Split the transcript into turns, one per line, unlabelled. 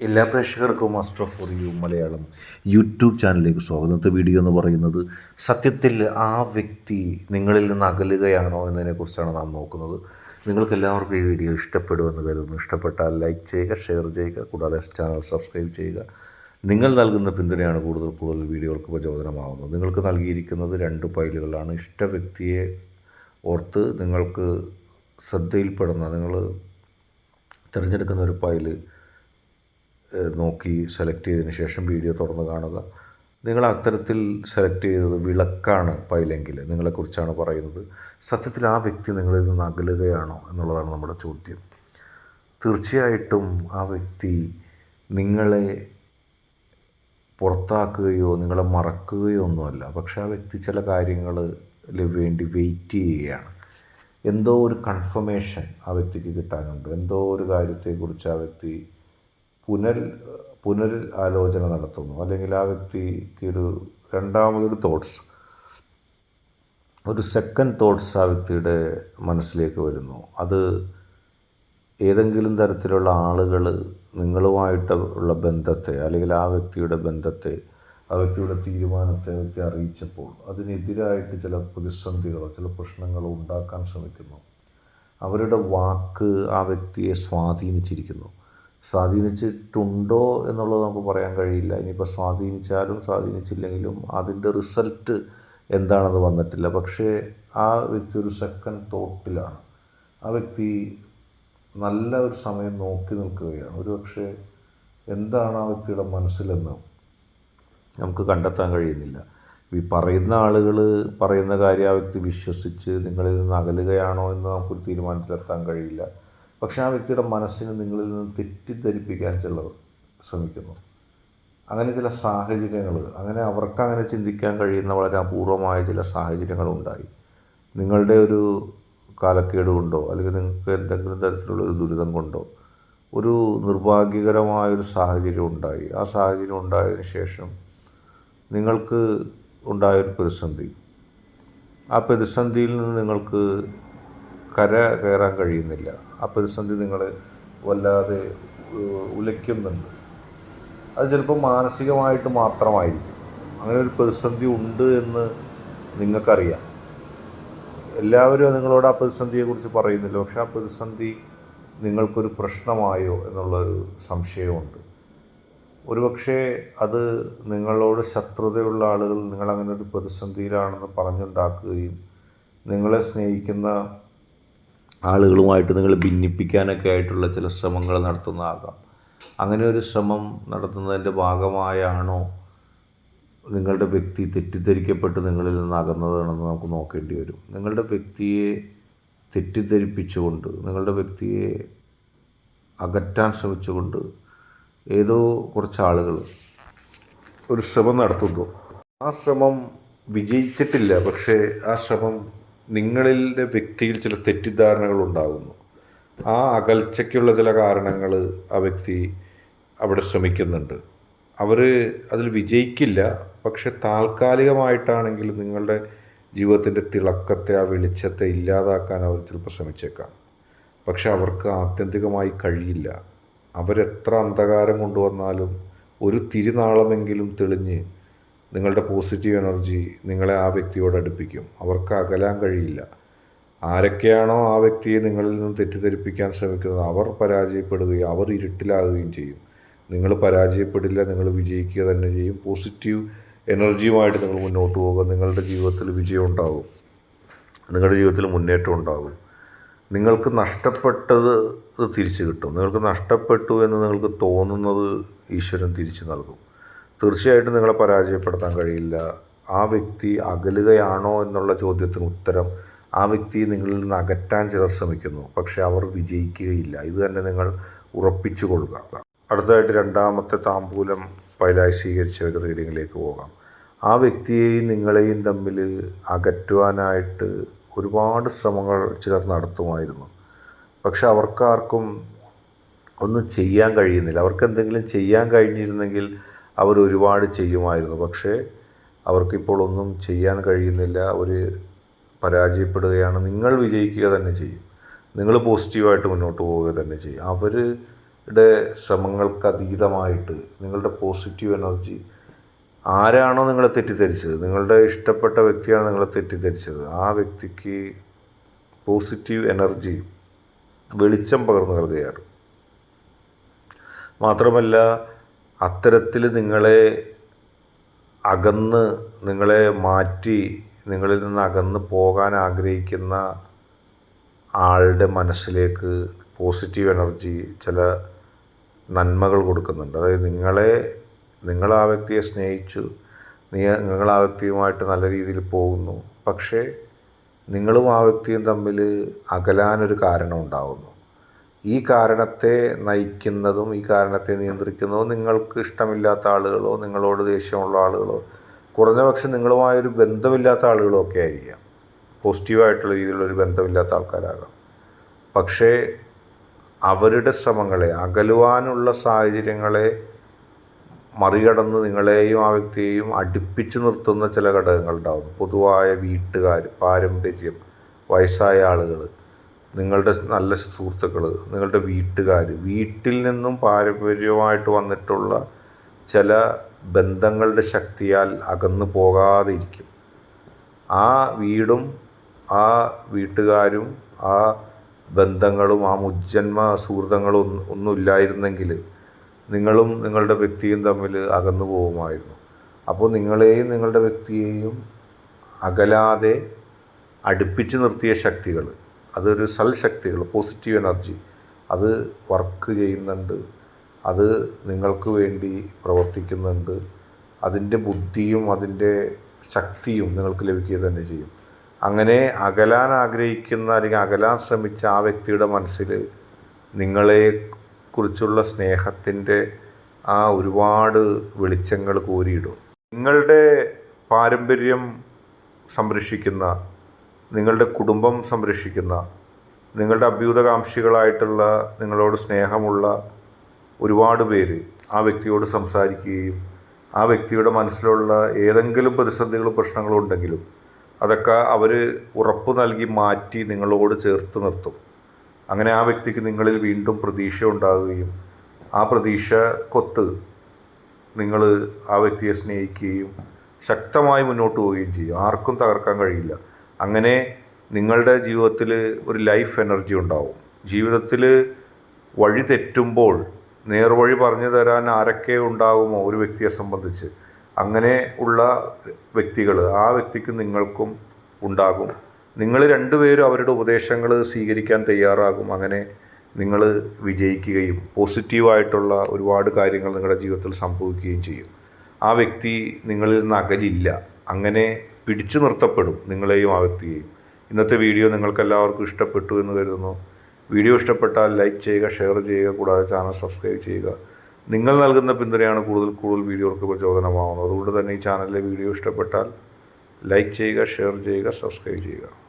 എല്ലാ പ്രേക്ഷകർക്കും master for you Malayalam YouTube ചാനലിലേക്ക് സ്വാഗതം. ഇന്നത്തെ വീഡിയോ എന്ന് പറയുന്നത് സത്യത്തിൽ ആ വ്യക്തി നിങ്ങളിൽ നിന്ന് അകലുകയാണോ എന്നതിനെക്കുറിച്ചാണ് നാം നോക്കുന്നത്. നിങ്ങൾക്ക് എല്ലാവർക്കും ഈ വീഡിയോ ഇഷ്ടപ്പെടുമെന്ന് കരുതുന്നു. ഇഷ്ടപ്പെട്ടാൽ ലൈക്ക് ചെയ്യുക ഷെയർ ചെയ്യുക കൂടാതെ ചാനൽ സബ്സ്ക്രൈബ് ചെയ്യുക. നിങ്ങൾ നൽകുന്ന പിന്തുണയാണ് കൂടുതൽ കൂടുതൽ വീഡിയോകൾക്ക് പ്രചോദനമാകുന്നത് നിങ്ങൾക്ക് നൽകിയിരിക്കുന്നത് രണ്ട് ഫയലുകളാണ്. ഇഷ്ട വ്യക്തിയെ ഓർത്ത് നിങ്ങൾക്ക് ശ്രദ്ധയിൽപ്പെടുന്ന നിങ്ങൾ തിരഞ്ഞെടുക്കുന്ന ഒരു ഏഹ് നോക്കി സെലക്ട് ചെയ്തതിന് ശേഷം വീഡിയോ തുറന്ന് കാണുക. നിങ്ങൾ അത്തരത്തിൽ സെലക്ട് ചെയ്തത് വിളക്കാണ് പൈലെങ്കിൽ നിങ്ങളെക്കുറിച്ചാണ് പറയുന്നത്. സത്യത്തിൽ ആ വ്യക്തി നിങ്ങളിൽ നിന്ന് അകലുകയാണോ എന്നുള്ളതാണ് നമ്മുടെ ചോദ്യം. തീർച്ചയായിട്ടും ആ വ്യക്തി നിങ്ങളെ പുറത്താക്കുകയോ നിങ്ങളെ മറക്കുകയോ ഒന്നുമല്ല. പക്ഷെ ആ വ്യക്തി ചില കാര്യങ്ങളിൽ വേണ്ടി വെയിറ്റ് ചെയ്യുകയാണ്. എന്തോ ഒരു കൺഫർമേഷൻ ആ വ്യക്തിക്ക് കിട്ടാനുണ്ട്. എന്തോ ഒരു കാര്യത്തെക്കുറിച്ച് ആ വ്യക്തി പുനർ പുനർ ആലോചന നടത്തുന്നു. അല്ലെങ്കിൽ ആ വ്യക്തിക്ക് ഒരു രണ്ടാമതൊരു തോട്ട്സ് ഒരു സെക്കൻഡ് തോട്ട്സ് ആ വ്യക്തിയുടെ മനസ്സിലേക്ക് വരുന്നു. അത് ഏതെങ്കിലും തരത്തിലുള്ള ആളുകൾ നിങ്ങളുമായിട്ട് ഉള്ള ബന്ധത്തെ അല്ലെങ്കിൽ ആ വ്യക്തിയുടെ ബന്ധത്തെ ആ വ്യക്തിയുടെ തീരുമാനത്തെ വ്യക്തി അറിയിച്ചപ്പോൾ അതിനെതിരായിട്ട് ചില പ്രതിസന്ധികളോ ചില പ്രശ്നങ്ങളോ ഉണ്ടാക്കാൻ ശ്രമിക്കുന്നു. അവരുടെ വാക്ക് ആ വ്യക്തിയെ സ്വാധീനിച്ചിരിക്കുന്നു. സ്വാധീനിച്ചിട്ടുണ്ടോ എന്നുള്ളത് നമുക്ക് പറയാൻ കഴിയില്ല. ഇനിയിപ്പോൾ സ്വാധീനിച്ചാലും സ്വാധീനിച്ചില്ലെങ്കിലും അതിന്റെ റിസൾട്ട് എന്താണെന്ന് വന്നിട്ടില്ല. പക്ഷേ ആ വ്യക്തി ഒരു സെക്കൻഡ് തോട്ടിലാണ് ആ വ്യക്തി നല്ല ഒരു സമയം നോക്കി നിൽക്കുകയാണ്. ഒരു പക്ഷേ എന്താണ് ആ വ്യക്തിയുടെ മനസ്സിലെന്ന് നമുക്ക് കണ്ടെത്താൻ കഴിയുന്നില്ല. ഈ പറയുന്ന ആളുകൾ പറയുന്ന കാര്യം ആ വ്യക്തി വിശ്വസിച്ച് നിങ്ങളിൽ നിന്ന് അകലുകയാണോ എന്ന് നമുക്കൊരു തീരുമാനത്തിലെത്താൻ കഴിയില്ല. പക്ഷെ ആ വ്യക്തിയുടെ മനസ്സിന് നിങ്ങളിൽ നിന്ന് തെറ്റിദ്ധരിപ്പിക്കാൻ ചിലർ ശ്രമിക്കുന്നു. അങ്ങനെ ചില സാഹചര്യങ്ങൾ അങ്ങനെ അവർക്ക് അങ്ങനെ ചിന്തിക്കാൻ കഴിയുന്ന വളരെ അപൂർവമായ ചില സാഹചര്യങ്ങളുണ്ടായി നിങ്ങളുടെ ഒരു കാലക്കേട് കൊണ്ടോ അല്ലെങ്കിൽ നിങ്ങൾക്ക് എന്തെങ്കിലും തരത്തിലുള്ള ഒരു ദുരിതം കൊണ്ടോ ഒരു നിർഭാഗ്യകരമായൊരു സാഹചര്യം ഉണ്ടായി. ആ സാഹചര്യം ഉണ്ടായതിനു ശേഷം നിങ്ങൾക്ക് ഉണ്ടായൊരു പ്രതിസന്ധി. ആ പ്രതിസന്ധിയിൽ നിന്ന് നിങ്ങൾക്ക് കര കയറാൻ കഴിയുന്നില്ല. ആ പ്രതിസന്ധി നിങ്ങൾ വല്ലാതെ ഉലയ്ക്കുന്നുണ്ട്. അത് ചിലപ്പോൾ മാനസികമായിട്ട് മാത്രമായിരിക്കും. അങ്ങനെ ഒരു പ്രതിസന്ധി ഉണ്ട് എന്ന് നിങ്ങൾക്കറിയാം. എല്ലാവരും നിങ്ങളോട് ആ പ്രതിസന്ധിയെക്കുറിച്ച് പറയുന്നില്ല. പക്ഷെ ആ പ്രതിസന്ധി നിങ്ങൾക്കൊരു പ്രശ്നമായോ എന്നുള്ളൊരു സംശയമുണ്ട്. ഒരുപക്ഷെ അത് നിങ്ങളോട് ശത്രുതയുള്ള ആളുകൾ നിങ്ങളങ്ങനെ ഒരു പ്രതിസന്ധിയിലാണെന്ന് പറഞ്ഞുണ്ടാക്കുകയും നിങ്ങളെ സ്നേഹിക്കുന്ന ആളുകളുമായിട്ട് നിങ്ങളെ ഭിന്നിപ്പിക്കാനൊക്കെ ആയിട്ടുള്ള ചില ശ്രമങ്ങൾ നടത്തുന്നതാകാം. അങ്ങനെ ഒരു ശ്രമം നടത്തുന്നതിന്റെ ഭാഗമായാണോ നിങ്ങളുടെ വ്യക്തി തെറ്റിദ്ധരിക്കപ്പെട്ട് നിങ്ങളിൽ നിന്ന് അകന്നതാണെന്ന് നമുക്ക് നോക്കേണ്ടി വരും. നിങ്ങളുടെ വ്യക്തിയെ തെറ്റിദ്ധരിപ്പിച്ചുകൊണ്ട് നിങ്ങളുടെ വ്യക്തിയെ അകറ്റാൻ ശ്രമിച്ചുകൊണ്ട് ഏതോ കുറച്ച് ആളുകൾ ഒരു ശ്രമം നടത്തുന്നു. ആ ശ്രമം വിജയിച്ചിട്ടില്ല പക്ഷേ ആ ശ്രമം നിങ്ങളിലെ വ്യക്തിയിൽ ചില തെറ്റിദ്ധാരണകൾ ഉണ്ടാകുന്നു ആ അകൽച്ചയ്ക്കുള്ള ചില കാരണങ്ങൾ ആ വ്യക്തി അവിടെ ശ്രമിക്കുന്നുണ്ട്. അവർ അതിൽ വിജയിക്കില്ല. പക്ഷെ താൽക്കാലികമായിട്ടാണെങ്കിലും നിങ്ങളുടെ ജീവിതത്തിന്റെ തിളക്കത്തെ ആ വെളിച്ചത്തെ ഇല്ലാതാക്കാൻ അവർ ചിലപ്പോൾ ശ്രമിച്ചേക്കാം. പക്ഷെ അവർക്ക് ആത്യന്തികമായി കഴിയില്ല. അവരെത്ര അന്ധകാരം കൊണ്ടുവന്നാലും ഒരു തിരുനാളമെങ്കിലും തെളിഞ്ഞ് നിങ്ങളുടെ പോസിറ്റീവ് എനർജി നിങ്ങളെ ആ വ്യക്തിയോട് അടുപ്പിക്കും. അവർക്ക് അകലാൻ കഴിയില്ല. ആരൊക്കെയാണോ ആ വ്യക്തിയെ നിങ്ങളിൽ നിന്ന് തെറ്റിദ്ധരിപ്പിക്കാൻ ശ്രമിക്കുന്നത് അവർ പരാജയപ്പെടുകയും അവർ ഇരുട്ടിലാകുകയും ചെയ്യും. നിങ്ങൾ പരാജയപ്പെടില്ല നിങ്ങൾ വിജയിക്കുക തന്നെ ചെയ്യും. പോസിറ്റീവ് എനർജിയുമായിട്ട് നിങ്ങൾ മുന്നോട്ട് പോകുക നിങ്ങളുടെ ജീവിതത്തിൽ വിജയം ഉണ്ടാകും. നിങ്ങളുടെ ജീവിതത്തിൽ മുന്നേറ്റം ഉണ്ടാകും. നിങ്ങൾക്ക് നഷ്ടപ്പെട്ടത് തിരിച്ചു കിട്ടും. നിങ്ങൾക്ക് നഷ്ടപ്പെട്ടു എന്ന് നിങ്ങൾക്ക് തോന്നുന്നത് ഈശ്വരൻ തിരിച്ചു നൽകും. തീർച്ചയായിട്ടും നിങ്ങളെ പരാജയപ്പെടുത്താൻ കഴിയില്ല. ആ വ്യക്തി അകലുകയാണോ എന്നുള്ള ചോദ്യത്തിന് ഉത്തരം ആ വ്യക്തി നിങ്ങളിൽ നിന്ന് അകറ്റാൻ ചിലർ ശ്രമിക്കുന്നു. പക്ഷേ അവർ വിജയിക്കുകയില്ല. ഇത് തന്നെ നിങ്ങൾ ഉറപ്പിച്ചു കൊള്ളുക. അടുത്തതായിട്ട് രണ്ടാമത്തെ താമ്പൂലം പൈലായി സ്വീകരിച്ച ഒരു റീഡിങ്ങിലേക്ക് പോകാം. ആ വ്യക്തിയെയും നിങ്ങളെയും തമ്മിൽ അകറ്റുവാനായിട്ട് ഒരുപാട് ശ്രമങ്ങൾ ചിലർ നടത്തുമായിരുന്നു. പക്ഷെ അവർക്കാർക്കും ഒന്നും ചെയ്യാൻ കഴിയുന്നില്ല. അവർക്ക് എന്തെങ്കിലും ചെയ്യാൻ കഴിഞ്ഞിരുന്നെങ്കിൽ അവർ ഒരുപാട് ചെയ്യുമായിരുന്നു. പക്ഷേ അവർക്കിപ്പോൾ ഒന്നും ചെയ്യാൻ കഴിയുന്നില്ല. അവർ പരാജയപ്പെടുകയാണ്. നിങ്ങൾ വിജയിക്കുക തന്നെ ചെയ്യും. നിങ്ങൾ പോസിറ്റീവായിട്ട് മുന്നോട്ട് പോവുക തന്നെ ചെയ്യും. അവരുടെ ശ്രമങ്ങൾക്ക് അതീതമായിട്ട് നിങ്ങളുടെ പോസിറ്റീവ് എനർജി ആരാണോ നിങ്ങളെ തെറ്റിദ്ധരിച്ചത് നിങ്ങളുടെ ഇഷ്ടപ്പെട്ട വ്യക്തിയാണ് നിങ്ങളെ തെറ്റിദ്ധരിച്ചത് ആ വ്യക്തിക്ക് പോസിറ്റീവ് എനർജി വെളിച്ചം പകർന്നു നൽകുകയാണ്. മാത്രമല്ല അത്തരത്തിൽ നിങ്ങളെ അകന്ന് നിങ്ങളെ മാറ്റി നിങ്ങളിൽ നിന്ന് അകന്ന് പോകാൻ ആഗ്രഹിക്കുന്ന ആളുടെ മനസ്സിലേക്ക് പോസിറ്റീവ് എനർജി ചില നന്മകൾ കൊടുക്കുന്നുണ്ട്. അതായത് നിങ്ങളെ നിങ്ങൾ ആ വ്യക്തിയെ സ്നേഹിച്ചു നിങ്ങൾ ആ വ്യക്തിയുമായിട്ട് നല്ല രീതിയിൽ പോകുന്നു. പക്ഷേ നിങ്ങളും ആ വ്യക്തിയും തമ്മിൽ അകലാനൊരു കാരണം ഉണ്ടാകുന്നു ഈ കാരണത്തെ നയിക്കുന്നതും ഈ കാരണത്തെ നിയന്ത്രിക്കുന്നതും നിങ്ങൾക്ക് ഇഷ്ടമില്ലാത്ത ആളുകളോ നിങ്ങളോട് ദേഷ്യമുള്ള ആളുകളോ കുറഞ്ഞ പക്ഷം നിങ്ങളുമായൊരു ബന്ധമില്ലാത്ത ആളുകളോ ഒക്കെ ആയിരിക്കാം. പോസിറ്റീവായിട്ടുള്ള രീതിയിലുള്ളൊരു ബന്ധമില്ലാത്ത ആൾക്കാരാകാം. പക്ഷേ അവരുടെ ശ്രമങ്ങളെ അകലുവാനുള്ള സാഹചര്യങ്ങളെ മറികടന്ന് നിങ്ങളെയും ആ വ്യക്തിയെയും അടുപ്പിച്ച് നിർത്തുന്ന ചില ഘടകങ്ങളുണ്ടാകും പൊതുവായ വീട്ടുകാർ പാരമ്പര്യം വയസ്സായ ആളുകൾ നിങ്ങളുടെ നല്ല സുഹൃത്തുക്കൾ നിങ്ങളുടെ വീട്ടുകാർ വീട്ടിൽ നിന്നും പാരമ്പര്യമായിട്ട് വന്നിട്ടുള്ള ചില ബന്ധങ്ങളുടെ ശക്തിയാൽ അകന്നു പോകാതെ ഇരിക്കും ആ വീടും ആ വീട്ടുകാരും ആ ബന്ധങ്ങളും ആ മുജ്ജന്മ സുഹൃതങ്ങളും ഒന്നും ഒന്നുമില്ലായിരുന്നെങ്കിൽ നിങ്ങളും നിങ്ങളുടെ വ്യക്തിയും തമ്മിൽ അകന്നു പോകുമായിരുന്നു. അപ്പോൾ നിങ്ങളെയും നിങ്ങളുടെ വ്യക്തിയെയും അകലാതെ അടുപ്പിച്ച് നിർത്തിയ ശക്തികൾ അതൊരു സൽശക്തികൾ പോസിറ്റീവ് എനർജി അത് വർക്ക് ചെയ്യുന്നുണ്ട്. അത് നിങ്ങൾക്ക് വേണ്ടി പ്രവർത്തിക്കുന്നുണ്ട്. അതിന്റെ ബുദ്ധിയും അതിന്റെ ശക്തിയും നിങ്ങൾക്ക് ലഭിക്കുക തന്നെ ചെയ്യും. അങ്ങനെ അകലാൻ ആഗ്രഹിക്കുന്ന അല്ലെങ്കിൽ അകലാൻ ശ്രമിച്ച ആ വ്യക്തിയുടെ മനസ്സിൽ നിങ്ങളെ കുറിച്ചുള്ള സ്നേഹത്തിന്റെ ആ ഒരുപാട് വെളിച്ചങ്ങൾ കോരിയിടും. നിങ്ങളുടെ പാരമ്പര്യം സംരക്ഷിക്കുന്ന നിങ്ങളുടെ കുടുംബം സംരക്ഷിക്കുന്ന നിങ്ങളുടെ അഭ്യുതകാംക്ഷികളായിട്ടുള്ള നിങ്ങളോട് സ്നേഹമുള്ള ഒരുപാട് പേര് ആ വ്യക്തിയോട് സംസാരിക്കുകയും ആ വ്യക്തിയുടെ മനസ്സിലുള്ള ഏതെങ്കിലും പ്രതിസന്ധികളും പ്രശ്നങ്ങളും ഉണ്ടെങ്കിലും അതൊക്കെ അവർ ഉറപ്പ് നൽകി മാറ്റി നിങ്ങളോട് ചേർത്ത് നിർത്തും. അങ്ങനെ ആ വ്യക്തിക്ക് നിങ്ങളിൽ വീണ്ടും പ്രതീക്ഷ ഉണ്ടാകുകയും ആ പ്രതീക്ഷ കൊത്ത് നിങ്ങൾ ആ വ്യക്തിയെ സ്നേഹിക്കുകയും ശക്തമായി മുന്നോട്ട് പോവുകയും ചെയ്യും. ആർക്കും തകർക്കാൻ കഴിയില്ല. അങ്ങനെ നിങ്ങളുടെ ജീവിതത്തിൽ ഒരു ലൈഫ് എനർജി ഉണ്ടാവും. ജീവിതത്തിൽ വഴി തെറ്റുമ്പോൾ നേർവഴി പറഞ്ഞു തരാൻ ആരൊക്കെ ഉണ്ടാകുമോ ഒരു വ്യക്തിയെ സംബന്ധിച്ച്? അങ്ങനെ ഉള്ള വ്യക്തികൾ ആ വ്യക്തിക്ക് നിങ്ങൾക്കും ഉണ്ടാകും. നിങ്ങൾ രണ്ടുപേരും അവരുടെ ഉപദേശങ്ങൾ സ്വീകരിക്കാൻ തയ്യാറാകും. അങ്ങനെ നിങ്ങൾ വിജയിക്കുകയും പോസിറ്റീവായിട്ടുള്ള ഒരുപാട് കാര്യങ്ങൾ നിങ്ങളുടെ ജീവിതത്തിൽ സംഭവിക്കുകയും ചെയ്യും. ആ വ്യക്തി നിങ്ങളിൽ നിന്ന് അകലില്ല. അങ്ങനെ പിടിച്ചു നിർത്തപ്പെടും നിങ്ങളെയും ആ വ്യക്തിയെയും. ഇന്നത്തെ വീഡിയോ നിങ്ങൾക്കെല്ലാവർക്കും ഇഷ്ടപ്പെട്ടു എന്ന് കരുതുന്നു. വീഡിയോ ഇഷ്ടപ്പെട്ടാൽ ലൈക്ക് ചെയ്യുക ഷെയർ ചെയ്യുക കൂടാതെ ചാനൽ സബ്സ്ക്രൈബ് ചെയ്യുക. നിങ്ങൾ നൽകുന്ന പിന്തുണയാണ് കൂടുതൽ കൂടുതൽ വീഡിയോകൾക്ക് പ്രചോദനമാവുന്നത്. അതുകൊണ്ട് തന്നെ ഈ ചാനലിലെ വീഡിയോ ഇഷ്ടപ്പെട്ടാൽ ലൈക്ക് ചെയ്യുക ഷെയർ ചെയ്യുക സബ്സ്ക്രൈബ് ചെയ്യുക.